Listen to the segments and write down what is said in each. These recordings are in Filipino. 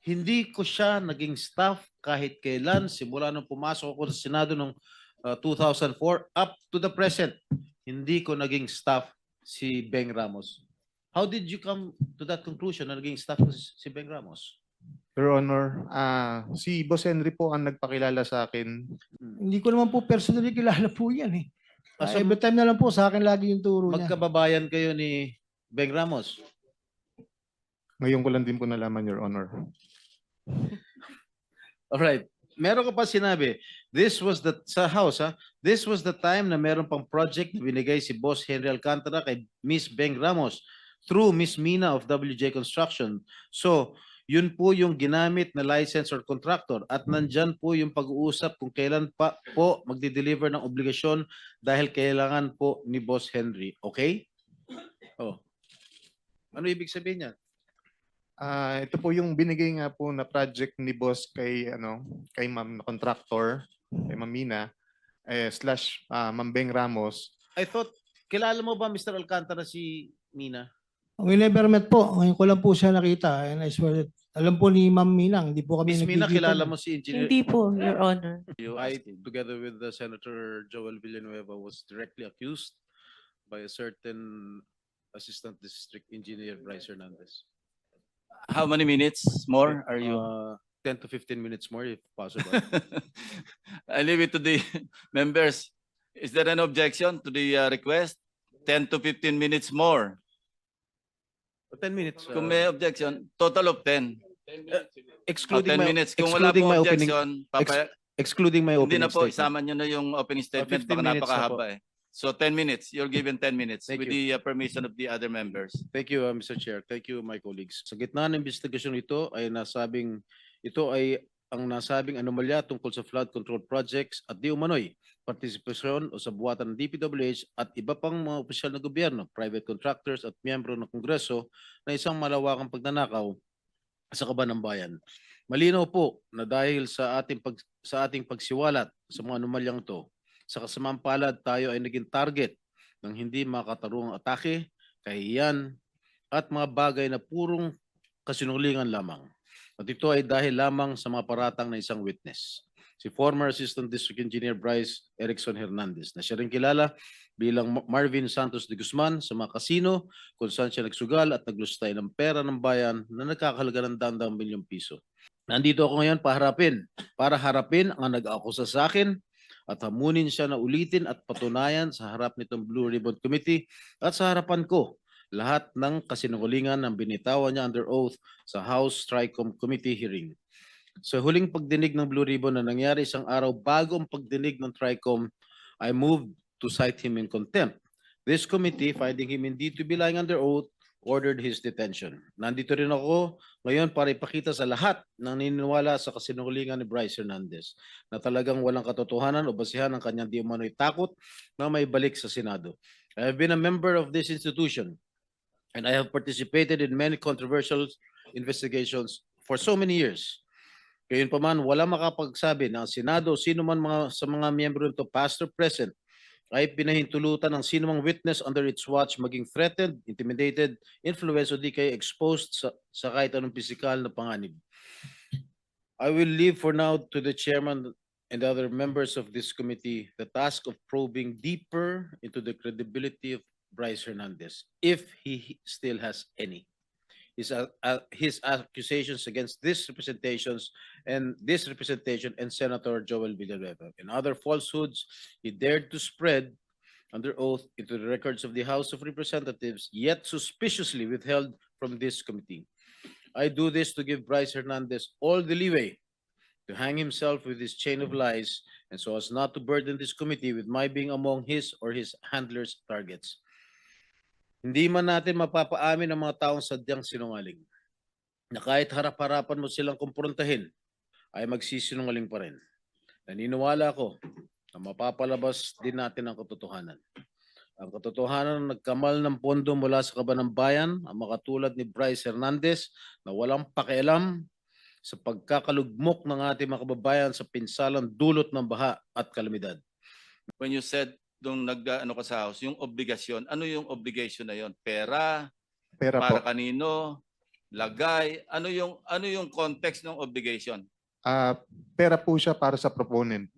Hindi ko siya naging staff kahit kailan simula nung pumasok ako sa Senado noong uh, 2004 up to the present. Hindi ko naging staff si Beng Ramos. How did you come to that conclusion na naging staff ko si si Beng Ramos? Your Honor, ah si Boss Henry po ang nagpakilala sa akin. Hindi ko naman po personally kilala po yan eh. Ah, Ah, so every time na lang po sa akin lagi yung turo niya. magkababayan kayo ni Beng Ramos. Ngayon ko lang din po nalaman, Your Honor. Alright. Meron ka pa sinabi, this was the, sa house ha, this was the time na meron pang project na binigay si Boss Henry Alcantara kay Miss Beng Ramos through Miss Mina of WJ Construction. So, yun po yung ginamit na license or contractor at nandyan po yung pag-uusap kung kailan pa po magdi-deliver ng obligasyon dahil kailangan po ni Boss Henry. Okay? Oh. Ano ibig sabihin niya? Ah, ito po yung binigay nga po na project ni Boss kay ano, kay Ma'am na contractor, kay Ma'am Mina, eh, slash ah, Ma'am Beng Ramos. I thought, kilala mo ba Mr. Alcantara si Mina? We never met po. Ngayon ko lang po siya nakita. And I swear that, alam po ni Ma'am Minang, hindi po kami Miss Mina, nagkikita. kilala mo si Engineer Hindi po, Your Honor. You, I, together with the Senator Joel Villanueva, was directly accused by a certain Assistant District Engineer Bryce Hernandez. How many minutes more are you? Uh, 10 to 15 minutes more if possible. I leave it to the members. Is there an objection to the uh, request? 10 to 15 minutes more. 10 minutes. uh, Kung may objection, total of 10. Oh, excluding 10 my, minutes. Kung wala excluding po my opening, objection, papa- excluding my hindi opening na po, statement. isama nyo na yung opening statement. 15 Baka minutes na po. napakahaba eh. So 10 minutes. You're given 10 minutes Thank with the uh, permission of the other members. Thank you, uh, Mr. Chair. Thank you, my colleagues. Sa gitna ng investigasyon ito ay nasabing ito ay ang nasabing anomalya tungkol sa flood control projects at di umano'y partisipasyon o sa buwatan ng DPWH at iba pang mga opisyal na gobyerno, private contractors at miyembro ng Kongreso na isang malawakang pagnanakaw sa kaban ng bayan. Malinaw po na dahil sa ating pag, sa ating pagsiwalat sa mga anomalyang to, sa kasamang palad tayo ay naging target ng hindi makatarungang atake kahiyan, at mga bagay na purong kasinungalingan lamang. At ito ay dahil lamang sa mga paratang ng isang witness, si former Assistant District Engineer Bryce Erickson Hernandez, na siya rin kilala bilang Ma- Marvin Santos de Guzman sa mga kasino kung saan siya nagsugal at naglustay ng pera ng bayan na nagkakahalaga ng dandang milyong piso. Nandito ako ngayon paharapin, para harapin ang nag-akusa sa akin at hamunin siya na ulitin at patunayan sa harap nitong Blue Ribbon Committee at sa harapan ko lahat ng kasinungalingan ng binitawan niya under oath sa House Tricom Committee hearing. Sa huling pagdinig ng Blue Ribbon na nangyari isang araw bago ang pagdinig ng Tricom, I moved to cite him in contempt. This committee, finding him indeed to be lying under oath, ordered his detention. Nandito rin ako ngayon para ipakita sa lahat ng naniniwala sa kasinungalingan ni Bryce Hernandez na talagang walang katotohanan o basihan ang kanyang di umano'y takot na may balik sa Senado. I have been a member of this institution and I have participated in many controversial investigations for so many years. Gayunpaman, wala makapagsabi na ang Senado sino man mga, sa mga miyembro nito, past or present, ay pinahintulutan ng sino mang witness under its watch maging threatened, intimidated, influenced o di kaya exposed sa, sa kahit anong pisikal na panganib. I will leave for now to the chairman and other members of this committee the task of probing deeper into the credibility of Bryce Hernandez, if he still has any. His, uh, uh, his accusations against these representations and this representation and Senator Joel Villanueva and other falsehoods he dared to spread under oath into the records of the House of Representatives, yet suspiciously withheld from this committee. I do this to give Bryce Hernandez all the leeway to hang himself with his chain of lies and so as not to burden this committee with my being among his or his handlers' targets. Hindi man natin mapapaamin ang mga taong sadyang sinungaling na kahit harap-harapan mo silang kumprontahin ay magsisinungaling pa rin. Naniniwala ako na mapapalabas din natin ang katotohanan. Ang katotohanan na nagkamal ng pondo mula sa kaban ng bayan, ang makatulad ni Bryce Hernandez na walang pakialam sa pagkakalugmok ng ating mga kababayan sa pinsalang dulot ng baha at kalamidad. When you said nung nag ano ka sa house, yung obligasyon, ano yung obligation na yon? Pera, Pera po. para kanino, lagay, ano yung ano yung context ng obligation? Ah, pera po siya para sa proponent.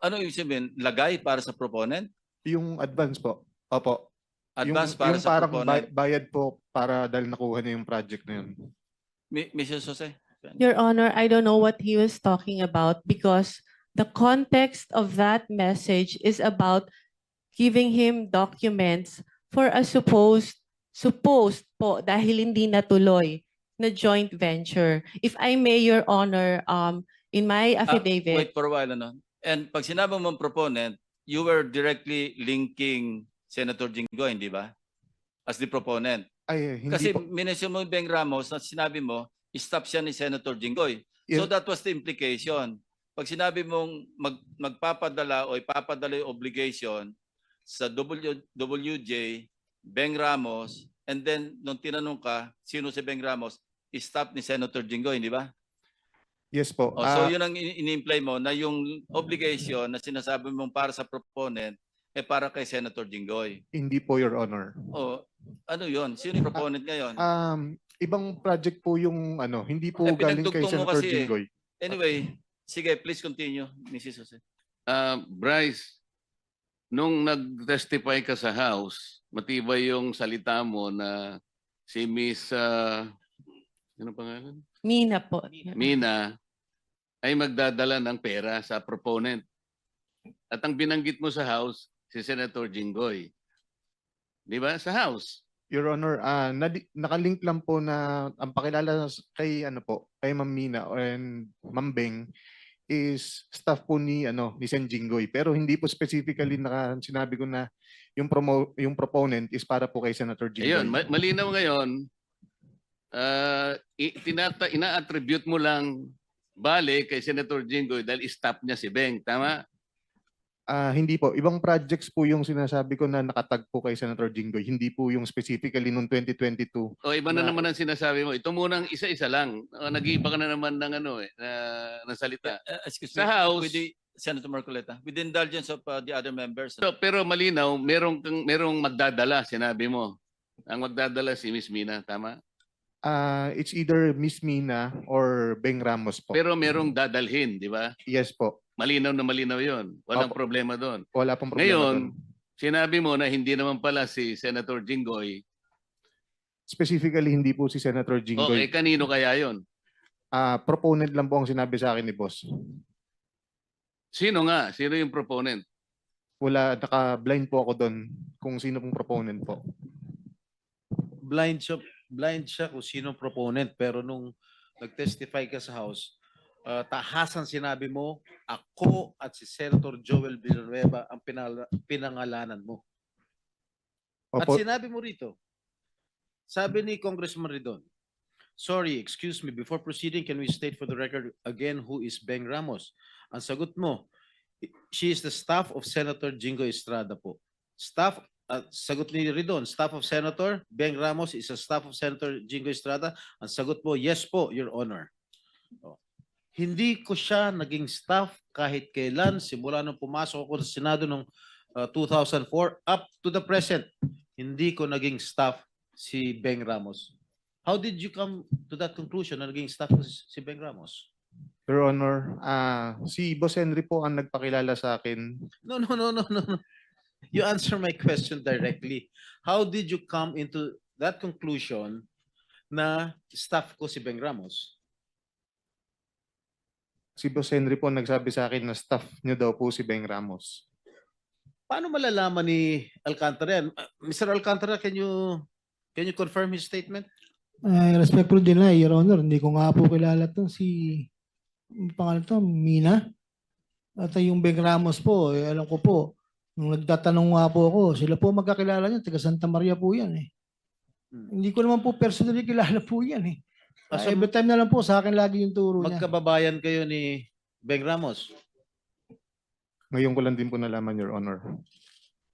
Ano ibig sabihin? Lagay para sa proponent? Yung advance po. Opo. Advance yung, para yung sa parang proponent? bay- bayad po para dahil nakuha niya yung project na yun. Mi- Mrs. Jose? Your Honor, I don't know what he was talking about because the context of that message is about giving him documents for a supposed, supposed po, dahil hindi natuloy, na joint venture. If I may, Your Honor, um, in my Ah, affidavit, Wait for a while, ano? And pag sinabi mong proponent, you were directly linking Senator Jinggoy, hindi ba? As the proponent. Ay, hindi Kasi po. minention mo Beng Ramos na sinabi mo, stop siya ni Senator Jinggoy. So Yes. that was the implication. Pag sinabi mong mag, magpapadala o ipapadala yung obligation sa w, WJ, Beng Ramos, and then nung tinanong ka, sino si Beng Ramos, stop ni Senator Jinggoy, di ba? Yes po. Oh, so Ah, yun ang in- ini-imply mo na yung obligation na sinasabi mong para sa proponent eh para kay Senator Jinggoy. hindi po, Your Honor. O ano yun? Sino yung proponent ngayon? Um, ibang project po yung ano, hindi po Eh, galing kay Senator kasi eh. Jinggoy. Anyway, sige, please continue, Mrs. Jose. Ah, Bryce, nung nag-testify ka sa House, matibay yung salita mo na si Miss ah, ano pangalan? Mina po. Mina ay magdadala ng pera sa proponent. At ang binanggit mo sa House, si Senator Jinggoy. Di ba? Sa House. Your Honor, ah nadi- nakalink lang po na ang pakilala kay ano po, kay Ma'am Mina and Ma'am Beng is staff po ni ano ni Sen Jinggoy pero hindi po specifically naka sinabi ko na yung promo yung proponent is para po kay Senator Jinggoy. Ayun, ma- malinaw ngayon, i- tinata- ina-attribute mo lang bale kay Senator Jinggoy dahil stop niya si Beng. Tama? Ah, hindi po. Ibang projects po yung sinasabi ko na nakatag po kay Senator Jinggoy. Hindi po yung specifically noong 2022. O iba na Na- naman ang sinasabi mo. Ito munang isa-isa lang. Uh, nag-iiba ka na naman ng ano eh, na, ng salita. Uh, excuse Sa me, House- with the, Senator Marcoleta, with the indulgence of uh, the other members. So, pero malinaw, merong, kang- merong magdadala, sinabi mo. Ang magdadala si Miss Mina, tama? Ah, it's either Miss Mina or Beng Ramos po. Pero merong dadalhin, di ba? yes po. Malinaw na malinaw yon. Walang Opo. problema doon. Wala pong problema Ngayon, doon. sinabi mo na hindi naman pala si Senator Jinggoy. Specifically, hindi po si Senator Okay, Jinggoy. kanino kaya yon? Ah, proponent lang po ang sinabi sa akin ni boss. Sino nga? Sino yung proponent? Wala, naka-blind po ako doon kung sino pong proponent po. blind siya, blind siya kung sino proponent pero nung nag-testify ka sa House, uh, tahasan sinabi mo, ako at si Senator Joel Villanueva ang pinala- pinangalanan mo. At Opo, sinabi mo rito, sabi ni Congressman Ridon, Sorry, excuse me, before proceeding, can we state for the record again who is Beng Ramos? Ang sagot mo, she is the staff of Senator Jingo Estrada po. Staff, at sagot ni Ridon, staff of Senator Beng Ramos is a staff of Senator Jingo Estrada. Ang sagot mo, yes po, Your Honor. Oh. Hindi ko siya naging staff kahit kailan, simula nung pumasok ako sa Senado noong uh, 2004 up to the present. Hindi ko naging staff si Beng Ramos. How did you come to that conclusion na naging staff ko si Beng Ramos? Your Honor, ah, si Boss Henry po ang nagpakilala sa akin. No, no, no, no, no. no. You answer my question directly. How did you come into that conclusion na staff ko si Beng Ramos? Si Boss Henry po nagsabi sa akin na staff niya daw po si Beng Ramos. Paano malalaman ni Alcantara yan? Uh, Mr. Alcantara, can you can you confirm his statement? I respectfully deny, Your Honor. Hindi ko nga po kilala to si ang pangalan to, Mina. At yung Beng Ramos po, eh, alam ko po, nung nagtatanong nga po ako, sila po magkakilala niya, taga Santa Maria po yan eh. Hmm. Hindi ko naman po personally kilala po yan eh. Ah, so every time na lang po, sa akin lagi yung turo niya. Magkababayan kayo ni Beng Ramos. Ngayon ko lang din po nalaman, Your Honor.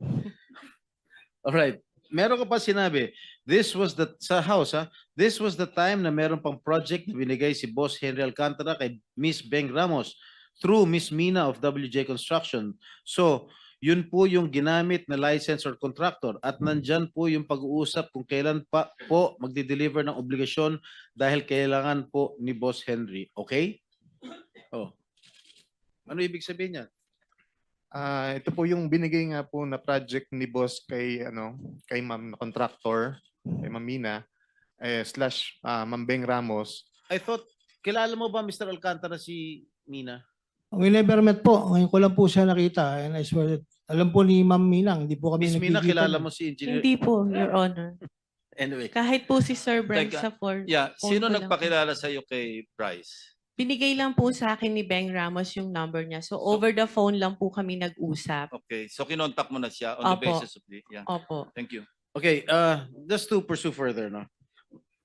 Alright. Meron ka pa sinabi, this was the, sa house ha, this was the time na meron pang project na binigay si Boss Henry Alcantara kay Miss Beng Ramos through Miss Mina of WJ Construction. So, Yun po yung ginamit na license or contractor at nandyan po yung pag-uusap kung kailan pa po magdi-deliver ng obligasyon dahil kailangan po ni Boss Henry. Okay? Oh. Ano ibig sabihin niya? Ah, ito po yung binigay nga po na project ni boss kay ano, kay Ma'am na contractor, kay Ma'am Mina, eh, slash ah, Ma'am Beng Ramos. I thought, kilala mo ba Mr. Alcantara si Mina? We never met po. Ngayon ko lang po siya nakita. And I swear that, alam po ni Ma'am Minang, hindi po kami Miss Mina, nagkikita kilala mo si Engineer? Hindi po, Your Honor. Anyway. Kahit po si Sir Brent Teka, sa for, Yeah, phone sino ko lang po. nagpakilala sa iyo kay Bryce? Binigay lang po sa akin ni Beng Ramos yung number niya. So over the phone lang po kami nag-usap. Okay, so kinontak mo na siya on the Opo. basis of the, yeah. Opo. Thank you. Okay, uh, just to pursue further, no?